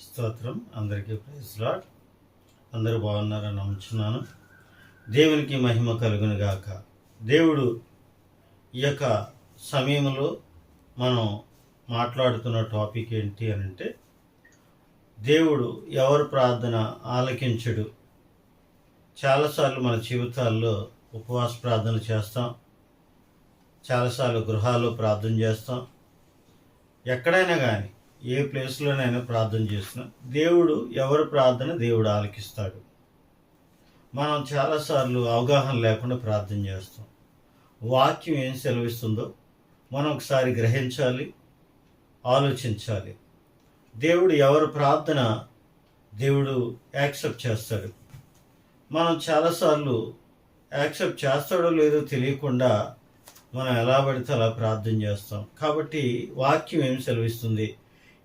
స్తోత్రం. అందరికీ praise lord. అందరూ బాగున్నారని నమ్ముచున్నాను. దేవునికి మహిమ కలుగును గాక. దేవుడు ఈ యొక్క సమయంలో మనం మాట్లాడుతున్న టాపిక్ ఏంటి అని అంటే దేవుడు ఎవరు ప్రార్థన ఆలకించడు? చాలాసార్లు మన జీవితాల్లో ఉపవాస ప్రార్థన చేస్తాం. చాలాసార్లు గృహాల్లో ప్రార్థన చేస్తాం. ఎక్కడైనా కానీ ఏ ప్లేస్లోనైనా ప్రార్థన చేసినా దేవుడు ఎవరి ప్రార్థన దేవుడు ఆలకిస్తాడు. మనం చాలాసార్లు అవగాహన లేకుండా ప్రార్థన చేస్తాం. వాక్యం ఏం సెలవిస్తుందో మనం ఒకసారి గ్రహించాలి ఆలోచించాలి. దేవుడు ఎవరి ప్రార్థన దేవుడు యాక్సెప్ట్ చేస్తాడు. మనం చాలాసార్లు యాక్సెప్ట్ చేస్తాడో లేదో తెలియకుండా మనం ఎలా పడితే అలా ప్రార్థన చేస్తాం. కాబట్టి వాక్యం ఏం సెలవిస్తుంది?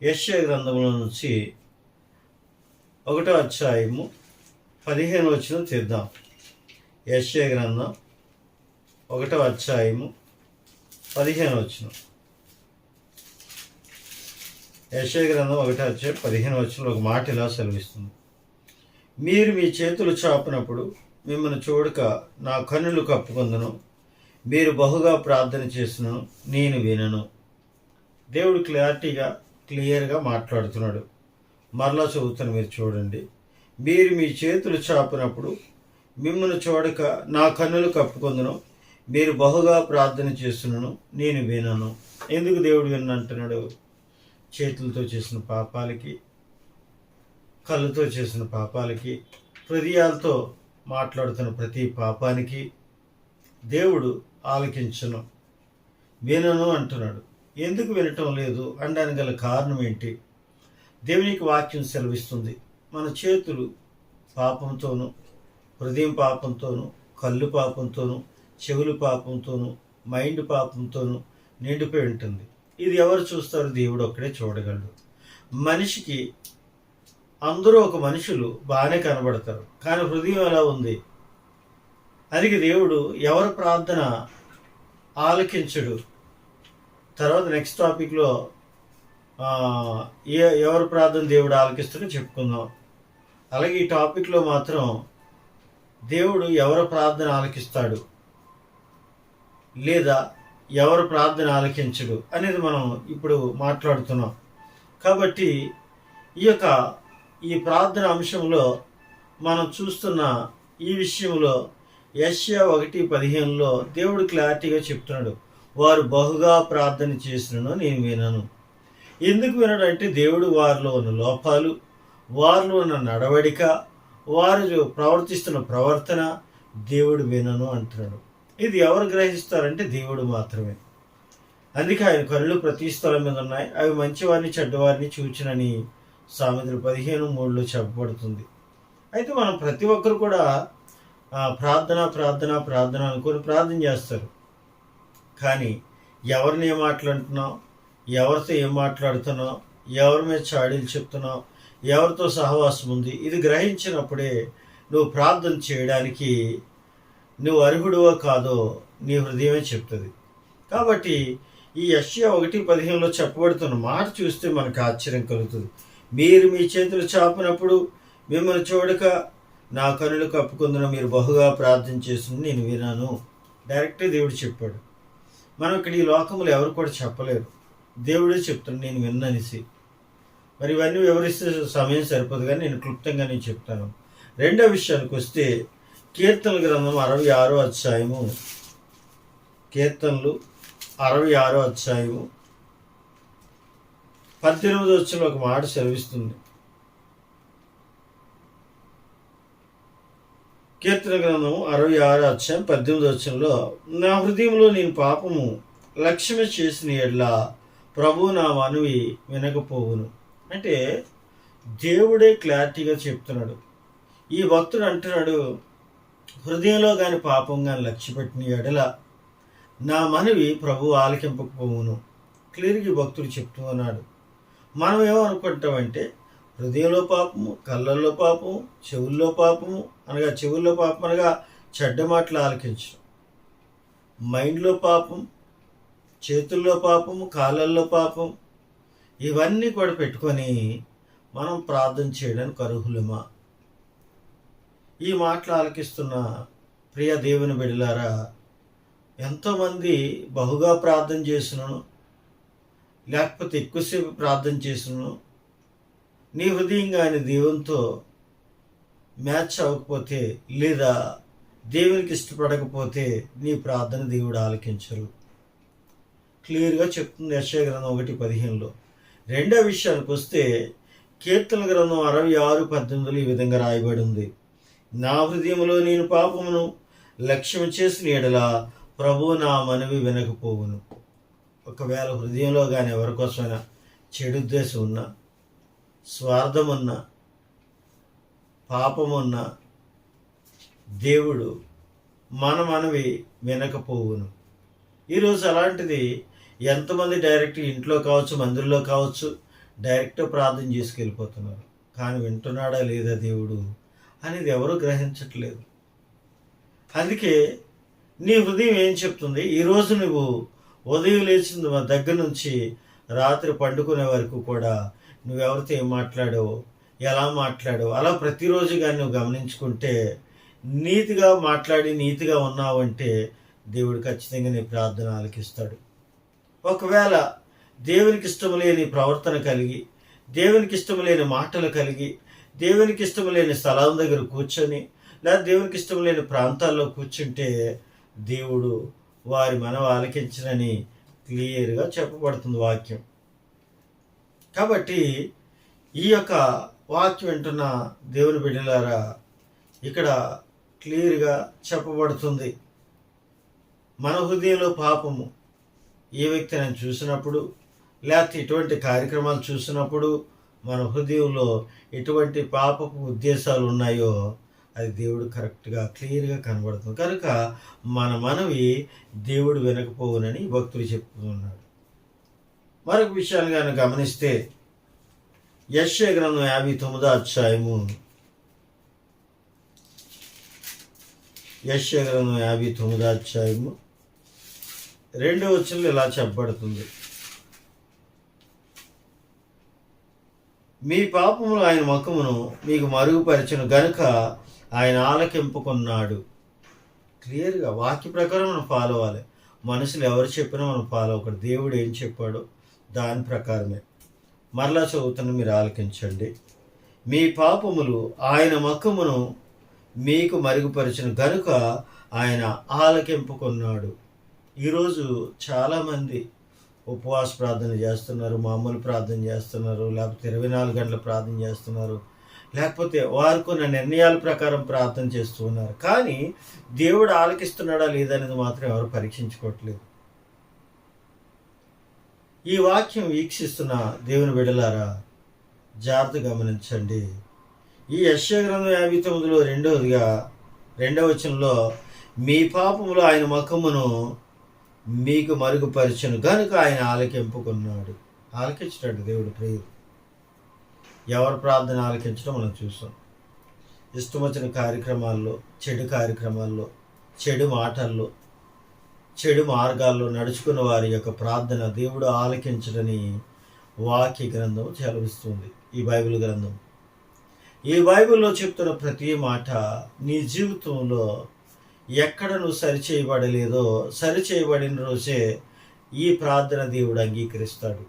యశ్య గ్రంథంలో నుంచి ఒకటో అధ్యాయము పదిహేను వచ్చిన తీద్దాం. యశ్య గ్రంథం ఒకటో అధ్యాయము పదిహేను వచ్చిన యశ్య గ్రంథం ఒకటో అధ్యాయం పదిహేను వచ్చిన ఒక మాట ఇలా సెలవిస్తుంది. మీరు మీ చేతులు చాపినప్పుడు మిమ్మల్ని చూడక నా కన్నులు కప్పుకుందను. మీరు బహుగా ప్రార్థన చేసిన నేను వినను. దేవుడు క్లారిటీగా క్లియర్గా మాట్లాడుతున్నాడు. మరలా చదువుతాను మీరు చూడండి. మీరు మీ చేతులు చాపినప్పుడు మిమ్మల్ని చూడక నా కన్నులు కప్పుకొందును. మీరు బహుగా ప్రార్థన చేస్తున్నాను నేను వినను. ఎందుకు దేవుడు అంటున్నాడు? చేతులతో చేసిన పాపాలకి కళ్ళతో చేసిన పాపాలకి హృదయాలతో మాట్లాడుతున్న ప్రతి పాపానికి దేవుడు ఆలకించను. వినను అంటున్నాడు. ఎందుకు వినటం లేదు అనడానికి గల కారణం ఏంటి? దేవునికి వాక్యం సెలవిస్తుంది. మన చేతులు పాపంతోనూ హృదయం పాపంతోనూ కళ్ళు పాపంతోనూ చెవులు పాపంతోనూ మైండ్ పాపంతోనూ నిండిపోయి ఉంటుంది. ఇది ఎవరు చూస్తారు? దేవుడు ఒక్కడే చూడగలడు. మనిషికి అందరూ ఒక మనుషులు బాగానే కనబడతారు. కానీ హృదయం ఎలా ఉంది? అందుకే దేవుడు ఎవరి ప్రార్థన ఆలకించడు? తర్వాత నెక్స్ట్ టాపిక్లో ఏ ఎవరు ప్రార్థన దేవుడు ఆలకిస్తుందో చెప్పుకుందాం. అలాగే ఈ టాపిక్లో మాత్రం దేవుడు ఎవరు ప్రార్థన ఆలకిస్తాడు? లేదా ఎవరు ప్రార్థన ఆలకించడు? అనేది మనం ఇప్పుడు మాట్లాడుతున్నాం. కాబట్టి ఈ యొక్క ఈ ప్రార్థన అంశంలో మనం చూస్తున్న ఈ విషయంలో యశ్యా ఒకటి పదిహేనులో దేవుడు క్లారిటీగా చెప్తున్నాడు. వారు బహుగా ప్రార్థన చేసినను నేను వినను. ఎందుకు వినడంటే దేవుడు వారిలో ఉన్న లోపాలు వారిలో ఉన్న నడవడిక వారు ప్రవర్తిస్తున్న ప్రవర్తన దేవుడు వినను అంటున్నాడు. ఇది ఎవరు గ్రహిస్తారంటే దేవుడు మాత్రమే. అందుకే ఆయన కళ్ళు ప్రతి స్థలం మీద ఉన్నాయి. అవి మంచివారిని చెడ్డవారిని చూచినని సామెతలు పదిహేను మూడులో చెప్పబడుతుంది. అయితే మనం ప్రతి ఒక్కరు కూడా ప్రార్థన ప్రార్థన ప్రార్థన అనుకొని ప్రార్థన చేస్తారు. కానీ ఎవరిని ఏం మాట్లాడుతున్నావు? ఎవరితో ఏం మాట్లాడుతున్నావు? ఎవరి మీద చాడీలు చెప్తున్నావు? ఎవరితో సహవాసం ఉంది? ఇది గ్రహించినప్పుడే నువ్వు ప్రార్థన చేయడానికి నువ్వు అర్హుడువో కాదో నీ హృదయమే చెప్తుంది. కాబట్టి ఈ యష్యా ఒకటి పదిహేనులో చెప్పబడుతున్న మాట చూస్తే మనకు ఆశ్చర్యం కలుగుతుంది. మీరు మీ చేతులు చాపినప్పుడు మిమ్మల్ని చూడక నా కనులు కప్పుకుందున మీరు బహుగా ప్రార్థన చేస్తుంది నేను విన్నాను. డైరెక్ట్ దేవుడు చెప్పాడు. మనం ఇక్కడ ఈ లోకంలో ఎవరు కూడా చెప్పలేరు దేవుడే చెప్తున్నాడు నేను విన్ననిసి. మరి ఇవన్నీ వివరిస్తే సమయం సరిపోదు కానీ నేను క్లుప్తంగా నేను చెప్తాను. రెండో విషయానికి వస్తే కీర్తన గ్రంథం అరవై ఆరో అధ్యాయము. కీర్తనలు అరవై ఆరో అధ్యాయము. పద్దెనిమిది వచ్చిన ఒక మాట సెలవిస్తుంది. కీర్తన గ్రంథం అరవై ఆరు అధ్యాయం పద్దెనిమిది వచ్చంలో నా హృదయంలో నేను పాపము లక్ష్యమే చేసిన ఎడ్ల ప్రభు నా మనవి వినకపోవును. అంటే దేవుడే క్లారిటీగా చెప్తున్నాడు. ఈ భక్తుడు అంటున్నాడు హృదయంలో కానీ పాపం కానీ లక్ష్య పెట్టిన ఎడల నా మనవి ప్రభు ఆలకింపకపోవును. క్లియర్గా భక్తుడు చెప్తూ ఉన్నాడు. మనం ఏమనుకుంటామంటే హృదయంలో పాపము కళ్ళల్లో పాపము చెవుల్లో పాపము అనగా చెవుల్లో పాపం అనగా చెడ్డ మాటలు ఆలకించడం మైండ్లో పాపం చేతుల్లో పాపము కాళ్ళల్లో పాపం ఇవన్నీ కూడా పెట్టుకొని మనం ప్రార్థన చేయడానికి అర్హులమా? ఈ మాటలు ఆలకిస్తున్న ప్రియ దేవుని బిడ్డలారా ఎంతోమంది బహుగా ప్రార్థన చేసినను లేకపోతే ఎక్కువసేపు ప్రార్థన చేసినను నీ హృదయం ఆయన దేవునితో మ్యాచ్ అవ్వకపోతే లేదా దేవునికి ఇష్టపడకపోతే నీ ప్రార్థన దేవుడు ఆలకించరు. క్లియర్గా చెప్తుంది యశగ్రంథం ఒకటి పదిహేనులో. రెండో విషయానికి వస్తే కీర్తన గ్రంథం అరవై ఆరు పద్దెనిమిదిలో ఈ విధంగా రాయబడి ఉంది నా హృదయంలో నేను పాపమును లక్ష్యం చేసిన ఎడల ప్రభు నా మనవి వినకపోవును. ఒకవేళ హృదయంలో కానీ ఎవరికోసమైనా చెడు ఉద్దేశం ఉన్నా స్వార్థమున్న పాపమున్న దేవుడు మన మనవి వినకపోవును. ఈరోజు అలాంటిది ఎంతమంది డైరెక్ట్ ఇంట్లో కావచ్చు మందిరంలో కావచ్చు డైరెక్ట్ ప్రార్థన చేసుకెళ్ళిపోతున్నారు. కానీ వింటున్నాడా లేదా దేవుడు అనేది ఎవరు గ్రహించట్లేదు. అందుకే నీ హృదయం ఏం చెప్తుంది? ఈరోజు నువ్వు ఉదయం లేచిన దగ్గర నుంచి రాత్రి పండుకునే వరకు కూడా నువ్వెవరితో ఏం మాట్లాడో ఎలా మాట్లాడావు? అలా ప్రతిరోజు కానీ నువ్వు గమనించుకుంటే నీతిగా మాట్లాడి నీతిగా ఉన్నావంటే దేవుడు ఖచ్చితంగా నీ ప్రార్థన ఆలకిస్తాడు. ఒకవేళ దేవునికి ఇష్టం లేని ప్రవర్తన కలిగి దేవునికి ఇష్టం లేని మాటలు కలిగి దేవునికి ఇష్టం లేని స్థలం దగ్గర కూర్చొని లేదా దేవునికి ఇష్టం లేని ప్రాంతాల్లో కూర్చుంటే దేవుడు వారి మనం ఆలకించనని క్లియర్గా చెప్పబడుతుంది వాక్యం. కాబట్టి ఈ యొక్క వాక్యం వింటున్న దేవుని బిడ్డలారా ఇక్కడ క్లియర్గా చెప్పబడుతుంది. మన హృదయంలో పాపము ఏ వ్యక్తి నేను చూసినప్పుడు లేకపోతే ఇటువంటి కార్యక్రమాలు చూసినప్పుడు మన హృదయంలో ఎటువంటి పాపపు ఉద్దేశాలు ఉన్నాయో అది దేవుడు కరెక్ట్గా క్లియర్గా కనబడుతుంది. కనుక మన మనవి దేవుడు వినకపోవునని భక్తులు చెప్తున్నాడు. మరొక విషయాన్ని కానీ గమనిస్తే యశ్య గ్రంథం యాభై తొమ్మిదో అధ్యాయము. యశ్య గ్రంథం యాభై తొమ్మిదో అధ్యాయము. రెండో వచ్చిన ఇలా చెప్పబడుతుంది. మీ పాపములు ఆయన ముఖమును మీకు మరుగుపరిచను గనుక ఆయన ఆలకింపుకున్నాడు. క్లియర్గా వాక్య ప్రకారం మనం ఫాలో అవ్వాలి. మనుషులు ఎవరు చెప్పినా మనం ఫాలో అవ్వకూడదు. దేవుడు ఏం చెప్పాడో దాని ప్రకారమే. మరలా చదువుతున్న మీరు ఆలకించండి. మీ పాపములు ఆయన ముఖమును మీకు మరుగుపరిచిన గనుక ఆయన ఆలకింపుకున్నాడు. ఈరోజు చాలామంది ఉపవాస ప్రార్థన చేస్తున్నారు మామూలు ప్రార్థన చేస్తున్నారు లేకపోతే ఇరవై నాలుగు గంటల ప్రార్థన చేస్తున్నారు లేకపోతే వారు కొన్ని నిర్ణయాల ప్రకారం ప్రార్థన చేస్తూ ఉన్నారు. కానీ దేవుడు ఆలకిస్తున్నాడా లేదనేది మాత్రం ఎవరు పరీక్షించుకోవట్లేదు. ఈ వాక్యం వీక్షిస్తున్న దేవుని బిడలారా జాగ్రత్త గమనించండి. ఈ యశ్య యాభై తొమ్మిదిలో రెండవదిగా రెండవ వచనంలో మీ పాపములో ఆయన ముఖమును మీకు మరుగుపరిచను. కనుక ఆయన ఆలకింపుకున్నాడు. ఆలకించినాడు దేవుడు ప్రియుడు. ఎవరు ప్రార్థన ఆలకించడం మనం చూసాం. ఇష్టం వచ్చిన కార్యక్రమాల్లో చెడు కార్యక్రమాల్లో చెడు మాటల్లో చెడు మార్గాల్లో నడుచుకున్న వారి యొక్క ప్రార్థన దేవుడు ఆలకించడని వాక్య గ్రంథం సెలవిస్తుంది. ఈ బైబిల్ గ్రంథం. ఈ బైబిల్లో చెప్తున్న ప్రతి మాట నీ జీవితంలో ఎక్కడ నువ్వు సరిచేయబడలేదో సరిచేయబడిన రోజే ఈ ప్రార్థన దేవుడు అంగీకరిస్తాడు.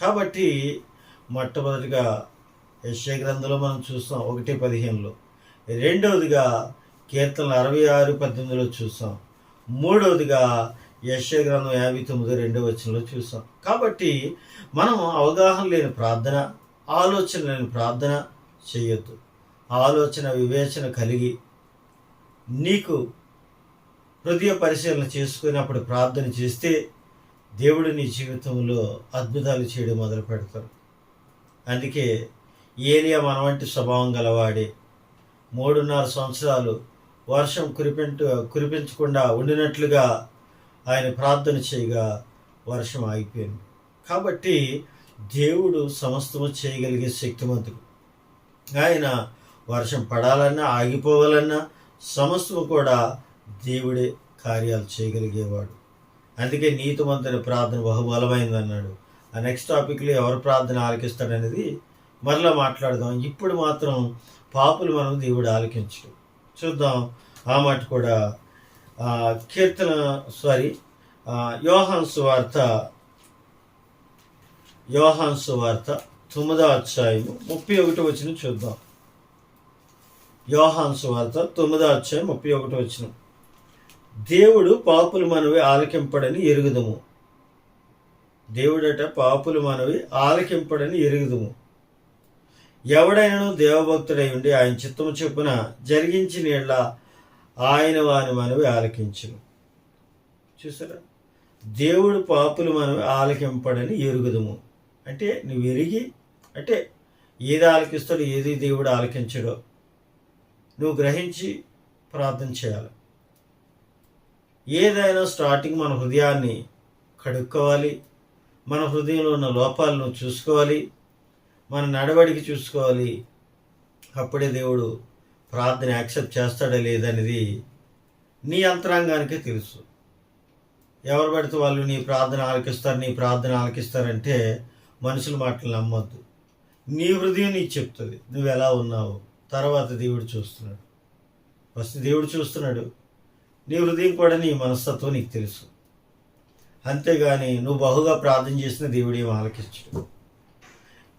కాబట్టి మొట్టమొదటిగా యశ్య గ్రంథంలో మనం చూస్తాం ఒకటి పదిహేనులో. రెండవదిగా కీర్తనలు అరవై ఆరు పద్దెనిమిదిలో చూస్తాం. మూడవదిగా యశ్య గ్రంథం యాభై తొమ్మిది రెండవ వచనంలో చూసాం. కాబట్టి మనం అవగాహన లేని ప్రార్థన ఆలోచన లేని ప్రార్థన చేయొద్దు. ఆలోచన వివేచన కలిగి నీకు హృదయ పరిశీలన చేసుకున్నప్పుడు ప్రార్థన చేస్తే దేవుడు నీ జీవితంలో అద్భుతాలు చేయడం మొదలు పెడతారు అందుకే ఏలియా మన వంటి స్వభావం గలవాడే. మూడున్నర సంవత్సరాలు వర్షం కురిపించ కురిపించకుండా ఉండినట్లుగా ఆయన ప్రార్థన చేయగా వర్షం ఆగిపోయింది. కాబట్టి దేవుడు సమస్తము చేయగలిగే శక్తిమంతుడు. ఆయన వర్షం పడాలన్నా ఆగిపోవాలన్నా సమస్తము కూడా దేవుడే కార్యాలు చేయగలిగేవాడు. అందుకే నీతిమంతుని ప్రార్థన బహుబలమైంది అన్నాడు ఆ నెక్స్ట్ టాపిక్లో ఎవరు ప్రార్థన ఆలకిస్తాడనేది మరలా మాట్లాడదాం. ఇప్పుడు మాత్రం పాపులు మనం దేవుడు ఆలకించడు. చూద్దాం. ఆ మాట కూడా కీర్తన సారీ ఆ, యోహాన్ సువార్త యోహాన్ సువార్త తొమ్మిదో అధ్యాయము ముప్పై ఒకటి వచ్చిన చూద్దాం. యోహాన్ సువార్త తొమ్మిదో అధ్యాయం ముప్పై ఒకటి వచ్చిన దేవుడు పాపులు మనవి ఆలకింపడని ఎరుగుదము. దేవుడట పాపులు మనవి ఆలకింపడని ఎరుగుదము. ఎవడైనను దేవభక్తుడై ఉండి ఆయన చిత్తము చొప్పున జరిగించి నీళ్ళ ఆయన వాని మనవి ఆలకించును. చూసారా? దేవుడు పాపులు మనవి ఆలకింపడని ఎరుగుదము. అంటే నువ్వు ఎరిగి అంటే ఏది ఆలకిస్తాడో ఏది దేవుడు ఆలకించడో నువ్వు గ్రహించి ప్రార్థన చేయాలి. ఏదైనా స్టార్టింగ్ మన హృదయాన్ని కడుక్కోవాలి. మన హృదయంలో ఉన్న లోపాలను చూసుకోవాలి. మన నడవడికి చూసుకోవాలి. అప్పుడే దేవుడు ప్రార్థన యాక్సెప్ట్ చేస్తాడా లేదనేది నీ అంతరంగానికే తెలుసు. ఎవరు పడితే వాళ్ళు నీ ప్రార్థన ఆలకిస్తారు నీ ప్రార్థన ఆలకిస్తారంటే మనుషుల మాటలు నమ్మొద్దు. నీ హృదయం నీకు చెప్తుంది నువ్వు ఎలా ఉన్నావు? తర్వాత దేవుడు చూస్తున్నాడు. ఫస్ట్ దేవుడు చూస్తున్నాడు. నీ హృదయం కూడా నీ మనస్తత్వం నీకు తెలుసు. అంతేగాని నువ్వు బహుగా ప్రార్థన చేసిన దేవుడు ఏం ఆలకించడు.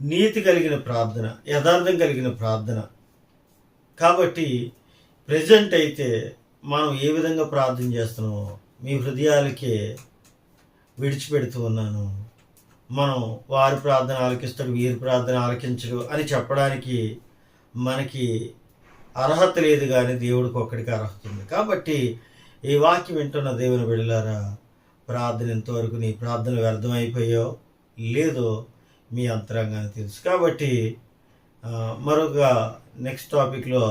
నీతి కలిగిన ప్రార్థన యథార్థం కలిగిన ప్రార్థన. కాబట్టి ప్రజెంట్ అయితే మనం ఏ విధంగా ప్రార్థన చేస్తున్నామో మీ హృదయాలకే విడిచిపెడుతూ ఉన్నాను. మనం వారి ప్రార్థన ఆలకిస్తాడు వీరి ప్రార్థన ఆలకించడు అని చెప్పడానికి మనకి అర్హత లేదు కానీ దేవుడికి ఒక్కడికి అర్హత ఉంది. కాబట్టి ఈ వాక్యం వింటున్న దేవుని బిడ్డలారా ప్రార్థన ఎంతవరకు నీ ప్రార్థన వ్యర్థమైపోయో లేదో మీ అంతరంగాన్ని తెలుసు. కాబట్టి మరొక నెక్స్ట్ టాపిక్లో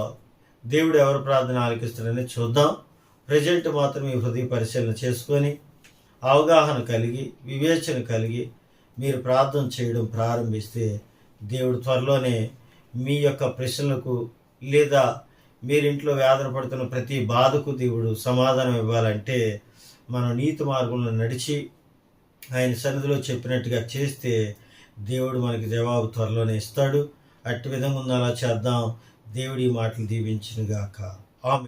దేవుడు ఎవరు ప్రార్థన ఆలకిస్తాడని చూద్దాం. ప్రజెంట్ మాత్రం మీ హృదయ పరిశీలన చేసుకొని అవగాహన కలిగి వివేచన కలిగి మీరు ప్రార్థన చేయడం ప్రారంభిస్తే దేవుడు త్వరలోనే మీ యొక్క ప్రశ్నలకు లేదా మీరింట్లో వేదన పడుతున్న ప్రతి బాధకు దేవుడు సమాధానం ఇవ్వాలంటే మనం నీతి మార్గంలో నడిచి ఆయన సన్నిధిలో చెప్పినట్టుగా చేస్తే దేవుడు మనకి జవాబు త్వరలోనే ఇస్తాడు. అట్టి విధంగా ఉందా అలా చేద్దాం. దేవుడి మాటలు దీవించినగాక. ఆమె